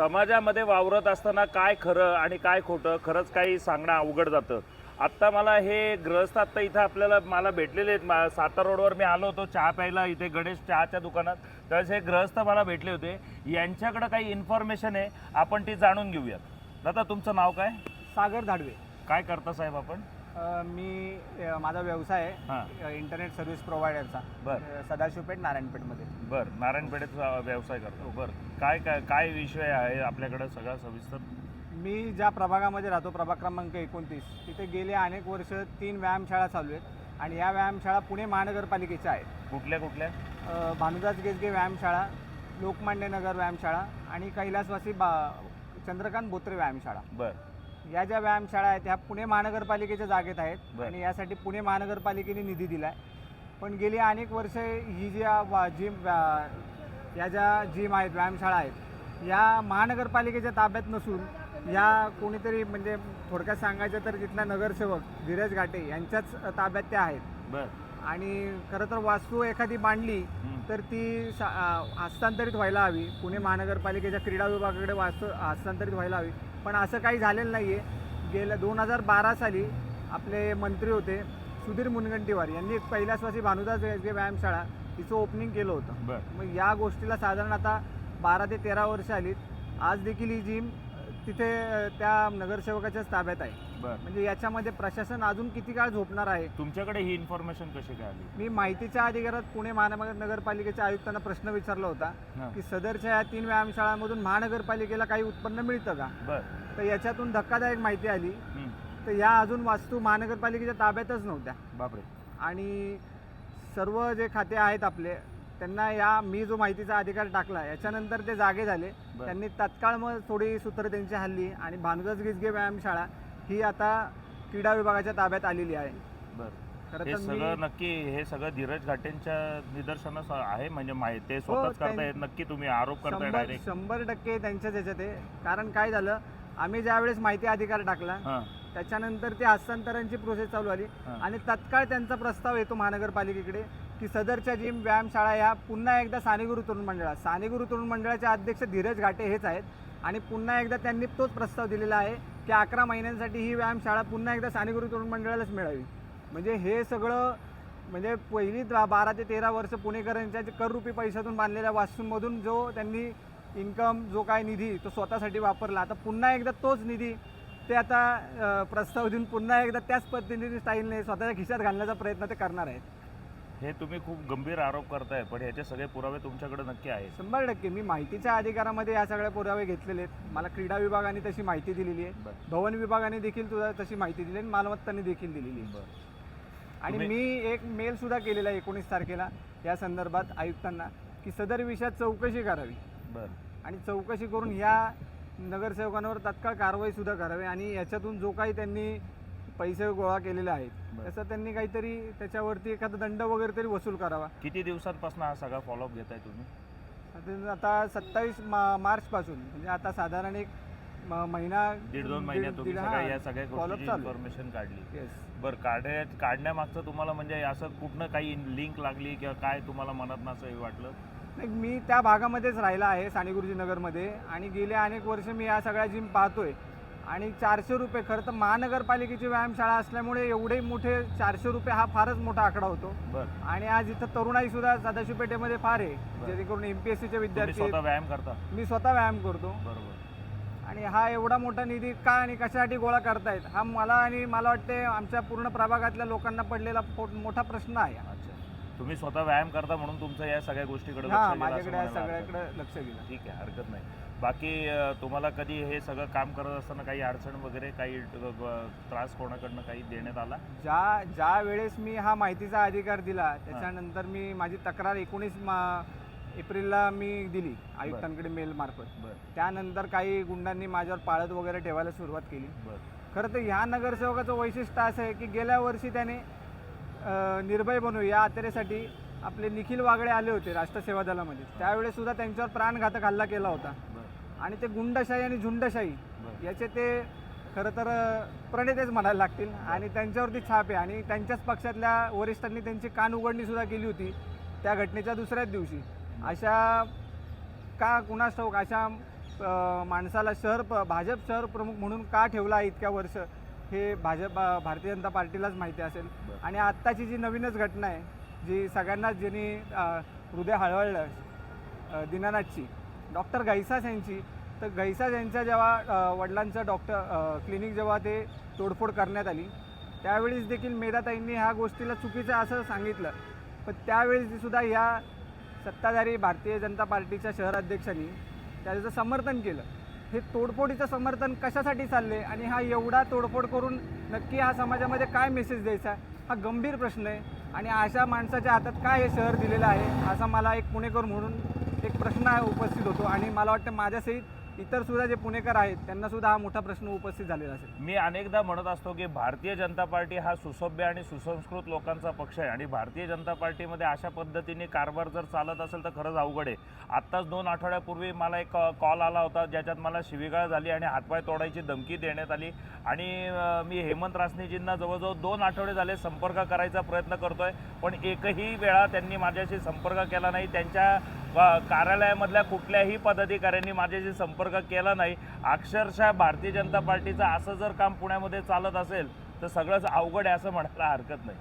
समाजामध्ये वावरत असताना काय खरं आणि काय खोटं खरंच काही सांगणं अवघड जातं. आत्ता मला हे ग्रस्त आत्ता इथं आपल्याला मला भेटलेले आहेत. मा- सातारा रोडवर मी आलो होतो चहा प्यायला इथे गणेश चहाच्या दुकानात. त्यावेळेस हे ग्रस्त मला भेटले होते. यांच्याकडं काही इन्फॉर्मेशन आहे आपण ती जाणून घेऊयात. दादा तुमचं नाव काय? सागर धाडवे. काय करता साहेब आपण? मी माझा व्यवसाय आहे इंटरनेट सर्व्हिस प्रोव्हायडरचा बर. सदाशिवपेठ नारायणपेठमध्ये. बर नारायणपेठेचा व्यवसाय करतो. बर. काय काय काय विषय आहे आपल्याकडं सगळा सविस्तर? मी ज्या प्रभागामध्ये राहतो प्रभाग क्रमांक एकोणतीस तिथे गेले अनेक वर्ष तीन व्यायामशाळा चालू आहेत आणि या व्यायामशाळा पुणे महानगरपालिकेच्या आहेत. कुठल्या कुठल्या? भानुदास गेजगे व्यायामशाळा लोकमान्य नगर व्यायामशाळा आणि कैलासवासी बा चंद्रकांत बोत्रे व्यायामशाळा. बर. या ज्या व्यायामशाळा आहेत ह्या पुणे महानगरपालिकेच्या जागेत आहेत बरं. आणि यासाठी पुणे महानगरपालिकेने निधी दिलाय. पण गेली अनेक वर्ष ही जी वा- जिम या ज्या जिम आहेत व्यायामशाळा आहेत या महानगरपालिकेच्या ताब्यात नसून या कोणीतरी म्हणजे थोडक्यात सांगायचं तर तिथला नगरसेवक धीरज घाटे यांच्याच ताब्यात त्या आहेत. बर. आणि खरं तर वास्तू एखादी मांडली. तर ती सा- हस्तांतरित व्हायला हवी. पुणे महानगरपालिकेच्या क्रीडा विभागाकडे वास्तू हस्तांतरित व्हायला हवी. पण असं काही झालेलं नाही आहे गेल्या दोन हजार बारा साली आपले मंत्री होते सुधीर मुनगंटीवार. यांनी कैलासवासी भानुदास जे व्यायामशाळा तिचं ओपनिंग केलं होतं. मग या गोष्टीला साधारण आता बारा ते तेरा वर्ष आलीत. आज देखील ही जिम तिथे त्या नगरसेवकाच्याच ताब्यात आहे. बर. म्हणजे याच्यामध्ये प्रशासन अजून किती काळ झोपणार आहे? तुमच्याकडे ही इन्फॉर्मेशन कशी काय आली? मी माहितीच्या अधिकारात पुणे महानगरपालिकेच्या आयुक्तांना प्रश्न विचारला होता हां. की सदरच्या या तीन व्यायामशाळांमधून महानगरपालिकेला काही उत्पन्न मिळतं का? बर. तर याच्यातून धक्कादायक माहिती आली. हं. तर या अजून वास्तू महानगरपालिकेच्या ताब्यातच नव्हत्या. बापरे. आणि सर्व जे खाते आहेत आपले त्यांना या मी जो माहितीचा अधिकार टाकला याच्यानंतर ते जागे झाले. बर. त्यांनी तत्काळ मग थोडी सूत्र त्यांची हल्ली आणि भानुदास गिजगे व्यायामशाळा ही आता क्रीडा विभागाच्या ताब्यात आलेली आहे. बर. हे सगळं नक्की हे सगळं धीरज घाटेंच्या निदर्शनास आहे म्हणजे माहिती स्वतःच हो, त्यां- करतायत नक्की तुम्ही आरोप करताय शंभर डायरेक्ट शंभर टक्के त्यांच्याच ह्याच्यात आहे. कारण काय झालं आम्ही ज्यावेळेस माहिती अधिकार टाकला त्याच्यानंतर ते हस्तांतरणाची प्रोसेस चालू आली. आणि तत्काळ त्यांचा प्रस्ताव येतो महानगरपालिकेकडे की सदरच्या जिम व्यायामशाळा ह्या पुन्हा एकदा सानेगुरू तरुण मंडळात सानेगुरू तरुण मंडळाचे अध्यक्ष धीरज घाटे हेच आहेत आणि पुन्हा एकदा त्यांनी तोच प्रस्ताव दिलेला आहे त्या अकरा महिन्यांसाठी ही व्यायामशाळा पुन्हा एकदा सानेगुरू तरुण मंडळालाच मिळावी. म्हणजे हे सगळं म्हणजे पहिली बारा ते तेरा वर्ष पुणेकरांच्या कररूपी पैशातून बांधलेल्या वास्तूंमधून जो त्यांनी इन्कम जो काय निधी तो स्वतःसाठी वापरला. आता पुन्हा एकदा तोच निधी ते आता प्रस्ताव देऊन पुन्हा एकदा त्याच पद्धतीने स्टाईलने स्वतःच्या खिशात घालण्याचा प्रयत्न ते करणार आहेत. हे तुम्ही खूप गंभीर आरोप करताय पण ह्याचे सगळे पुरावे तुमच्याकडे नक्की आहेत. शंभर टक्के. मी माहितीच्या अधिकारामध्ये या सगळ्या पुरावे घेतलेले आहेत. मला क्रीडा विभागाने तशी माहिती दिलेली आहे. भवन विभागाने देखील तुझा तशी माहिती दिली आणि मालमत्ताने देखील दिलेली आहे. बर. आणि मी एक मेल सुद्धा केलेला आहे एकोणीस तारखेला. या संदर्भात आयुक्तांना की सदर विषयात चौकशी करावी. बर. आणि चौकशी करून ह्या नगरसेवकांवर तात्काळ कारवाई सुद्धा करावी आणि याच्यातून जो काही त्यांनी पैसे गोळा केलेले आहेत. त्याचा त्यांनी काहीतरी त्याच्यावरती एखादा दंड वगैरे तरी वसूल करावा. किती दिवसांपासून हा सगळा फॉलोअप घेताय तुम्ही? आता- आता सत्तावीस मा मार्चपासून. म्हणजे आता साधारण एक महिना दीड दोन महिन्यात तुम्ही सगळ्या या सगळ्या गोष्टीची आहे. इन्फॉर्मेशन काढली. बरं काढण्या काढण्यामागचं तुम्हाला म्हणजे असं कुठनं काही लिंक लागली किंवा काय तुम्हाला मनात हे वाटलं? नाही, मी त्या भागामध्येच राहिला आहे सानेगुरुजी नगरमध्ये आणि गेले अनेक वर्ष मी या सगळ्या जिम पाहतोय. आणि चारशे रुपये. खरं तर महानगरपालिकेची व्यायामशाळा असल्यामुळे एवढे मोठे चारशे रुपये हा फारच मोठा आकडा होतो. बरं. आणि आज इथं तरुणाई सुद्धा सदाशिव पेठेमध्ये फार आहे. बरं. जेणेकरून एम पी एस सीचे तुम्ही विद्यार्थी स्वतः. व्यायाम करता? मी स्वतः व्यायाम करतो. बरोबर. आणि हा एवढा मोठा निधी का आणि कशासाठी गोळा करतायत? हा मला आणि मला वाटते आमच्या पूर्ण प्रभागातल्या लोकांना पडलेला पो- मोठा प्रश्न आहे. अच्छा. तुम्ही स्वतः व्यायाम करता म्हणून तुमचं या सगळ्या गोष्टीकडे लक्ष हा गेलं असं माझ्याकडे या म्हणायला हरकत सगळ्याकडे लक्ष दिलं नाही. ठीक आहे हरकत नाही. बाकी अं, तुम्हाला कधी हे सगळं काम करत असताना काही अडचण वगैरे काही अं, ब- त्रास कोणाकडनं काही देण्यात आला? ज्या ज्या वेळेस मी हा माहितीचा अधिकार दिला त्याच्यानंतर मी माझी तक्रार एकोणीस मा एप्रिलला मी दिली आयुक्तांकडे मेल मार्फत. बरं. त्यानंतर काही गुंडांनी माझ्यावर पाळत वगैरे ठेवायला सुरुवात केली. बरं. खरं तर ह्या नगरसेवकाचं वैशिष्ट्य असं आहे की गेल्या वर्षी त्याने निर्भय बनू या आतरेसाठी आपले निखिल वागडे आले होते राष्ट्रसेवा दलामध्ये. त्यावेळेस सुद्धा त्यांच्यावर प्राणघातक हल्ला केला होता. आणि ते गुंडशाही आणि झुंडशाही याचे ते खरं तर प्रणेतेच म्हणायला लागतील. आणि त्यांच्यावरती छाप आहे. आणि त्यांच्याच पक्षातल्या वरिष्ठांनी त्यांची कान उघडणी सुद्धा केली होती त्या घटनेच्या दुसऱ्याच दिवशी. अशा का कुणास ठाऊक अशा माणसाला शहर प भाजप शहर प्रमुख म्हणून का ठेवला इतक्या वर्ष? हे भाजप भारतीय जनता पार्टीलाच माहिती असेल. आणि आत्ताची जी नवीनच घटना आहे जी सगळ्यांनाच ज्यांनी हृदय हळहळलं अ, दीनानाथची डॉक्टर गैसास यांची तर गैसास यांच्या जेव्हा वडिलांचं डॉक्टर क्लिनिक जेव्हा ते तोडफोड करण्यात आली त्यावेळेस देखील मेधाताईंनी ह्या गोष्टीला चुकीचं असं सांगितलं. पण त्यावेळेस सुद्धा ह्या सत्ताधारी भारतीय जनता पार्टीच्या शहर अध्यक्षांनी त्याचं समर्थन केलं. हे तोडफोडीचं समर्थन कशासाठी चालले आणि हा एवढा तोडफोड करून नक्की हा समाजामध्ये काय मेसेज द्यायचा हा गंभीर प्रश्न आहे. आणि अशा माणसाच्या हातात काय हे शहर दिलेलं आहे असा मला एक पुणेकर म्हणून एक प्रश्न उपस्थित होतो. आणि मला वाटतं माझ्यासहित इतर सुद्धा जे पुणेकर आहेत त्यांना सुद्धा हा मोठा प्रश्न उपस्थित झालेला असेल. मी अनेकदा म्हणत असतो की भारतीय जनता पार्टी हा सुसभ्य आणि सुसंस्कृत लोकांचा पक्ष आहे आणि भारतीय जनता पार्टीमध्ये अशा पद्धतीने कारभार जर चालत असेल तर खरंच अवघड आहे. आत्ताच दोन आठवड्यापूर्वी मला एक कॉल आला होता ज्याच्यात मला शिवीगाळ झाली आणि हातपाय तोडायची धमकी देण्यात आली. आणि मी हेमंत रासनेजींना जवळजवळ दोन आठवडे झाले संपर्क करायचा प्रयत्न करतोय पण एकही वेळा त्यांनी माझ्याशी संपर्क केला नाही. त्यांच्या कार्यालयामधल्या कुठल्याही पदाधिकाऱ्यांनी माझ्याशी संपर्क केला नाही. अक्षरशः भारतीय जनता पार्टीचं असं जर काम पुण्यामध्ये चालत असेल तर सगळंच अवघड आहे असं म्हणायला हरकत नाही.